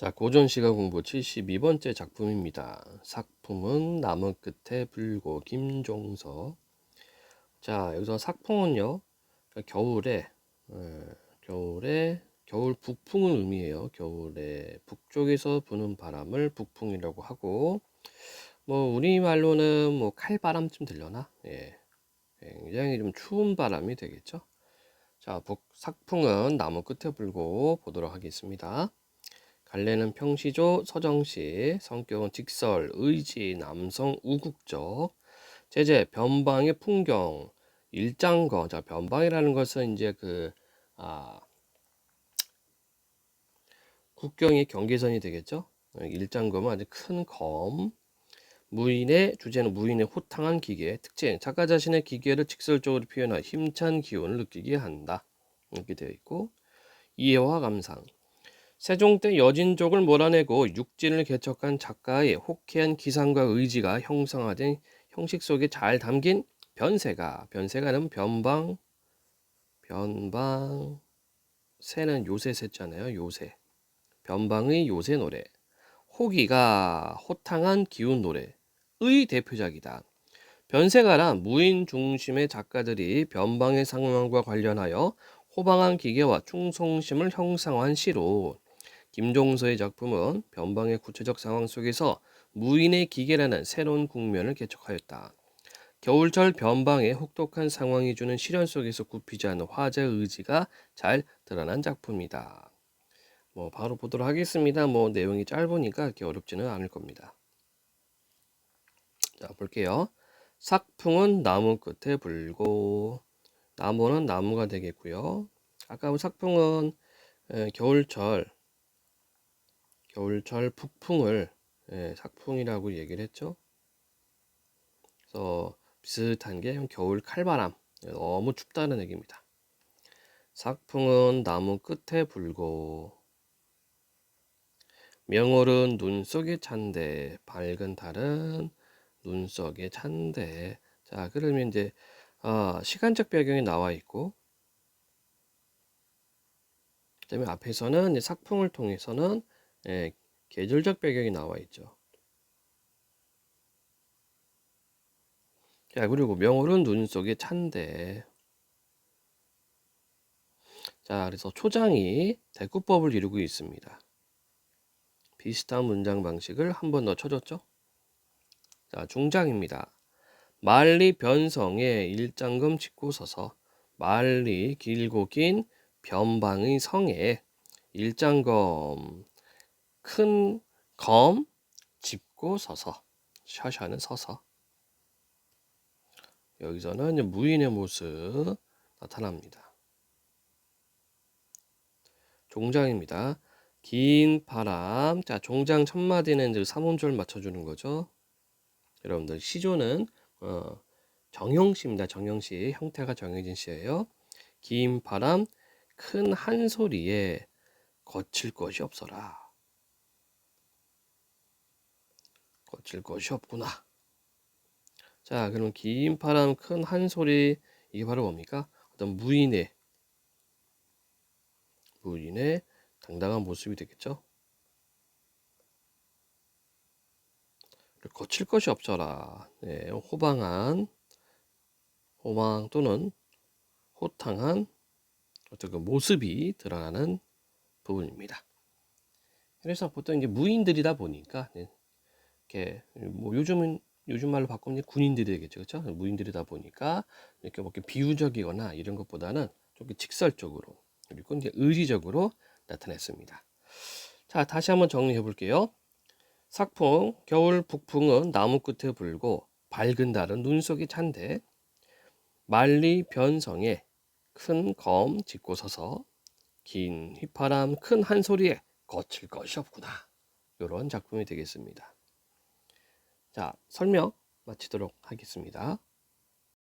자, 고전 시가 공부 72번째 작품입니다. 삭풍은 나무 끝에 불고 김종서. 자, 여기서 삭풍은요. 겨울에 에, 겨울에 겨울 북풍을 의미해요. 겨울에 북쪽에서 부는 바람을 북풍이라고 하고 뭐 우리말로는 뭐 칼바람쯤 들려나? 예. 굉장히 좀 추운 바람이 되겠죠. 자, 북 삭풍은 나무 끝에 불고 보도록 하겠습니다. 갈래는 평시조 서정시, 성격은 직설, 의지, 남성, 우국적, 제재, 변방의 풍경, 일장거. 자, 변방이라는 것은 이제 그, 아, 국경이 경계선이 되겠죠? 일장검은 아주 큰 검. 무인의 주제는 무인의 호탕한 기계. 특징, 작가 자신의 기계를 직설적으로 표현한 힘찬 기운을 느끼게 한다. 이렇게 되어 있고, 이해와 감상. 세종 때 여진족을 몰아내고 육진을 개척한 작가의 호쾌한 기상과 의지가 형성화된 형식 속에 잘 담긴 변세가 변세가는 변방 변방 새는 요새 셌잖아요 요새. 변방의 요새 노래. 호기가 호탕한 기운 노래의 대표작이다. 변세가란 무인 중심의 작가들이 변방의 상황과 관련하여 호방한 기계와 충성심을 형상화한 시로 김종서의 작품은 변방의 구체적 상황 속에서 무인의 기계라는 새로운 국면을 개척하였다. 겨울철 변방의 혹독한 상황이 주는 시련 속에서 굽히지 않은 화제 의지가 잘 드러난 작품이다. 뭐 바로 보도록 하겠습니다. 뭐 내용이 짧으니까 그렇게 어렵지는 않을 겁니다. 자 볼게요. 삭풍은 나무 끝에 불고 나무는 나무가 되겠고요. 아까 삭풍은 겨울철 겨울철 북풍을 예, 삭풍이라고 얘기를 했죠. 그래서 비슷한 게 겨울 칼바람 너무 춥다는 얘기입니다. 삭풍은 나무 끝에 불고 명월은 눈 속에 찬데 밝은 달은 눈 속에 찬데 자 그러면 이제 아, 시간적 배경이 나와 있고 그다음에 앞에서는 삭풍을 통해서는 예, 계절적 배경이 나와 있죠. 자, 그리고 명월은 눈 속에 찬데. 자, 그래서 초장이 대꾸법을 이루고 있습니다. 비슷한 문장 방식을 한 번 더 쳐줬죠. 자, 중장입니다. 말리 변성에 일장금 짚고 서서 말리 길고 긴 변방의 성에 일장검 큰 검 짚고 서서 샤샤는 서서 여기서는 무인의 모습 나타납니다. 종장입니다. 긴 바람. 자, 종장 첫 마디는 이제 삼음절 맞춰주는 거죠. 여러분들 시조는 어, 정형시입니다. 정형시 형태가 정해진 시예요. 긴 바람, 큰 한 소리에 거칠 것이 없어라. 거칠 것이 없구나. 자, 그럼 긴 바람 큰 한 소리 이게 바로 뭡니까? 어떤 무인의 무인의 당당한 모습이 되겠죠. 거칠 것이 없어라. 네, 호방한 호방 또는 호탕한 어떤 그 모습이 드러나는 부분입니다. 그래서 보통 이제 무인들이다 보니까 네, 이렇게 뭐 요즘은 요즘 말로 바꾸면 군인들이 되겠죠, 그렇죠? 무인들이다 보니까 이렇게 뭐 비유적이거나 이런 것보다는 좀 직설적으로 그리고 이제 의지적으로 나타냈습니다. 자, 다시 한번 정리해 볼게요. 삭풍, 겨울 북풍은 나무 끝에 불고 밝은 달은 눈 속에 찬데 말리 변성에 큰 검 짚고 서서 긴 휘파람 큰 한 소리에 거칠 것이 없구나. 이런 작품이 되겠습니다. 자, 설명 마치도록 하겠습니다.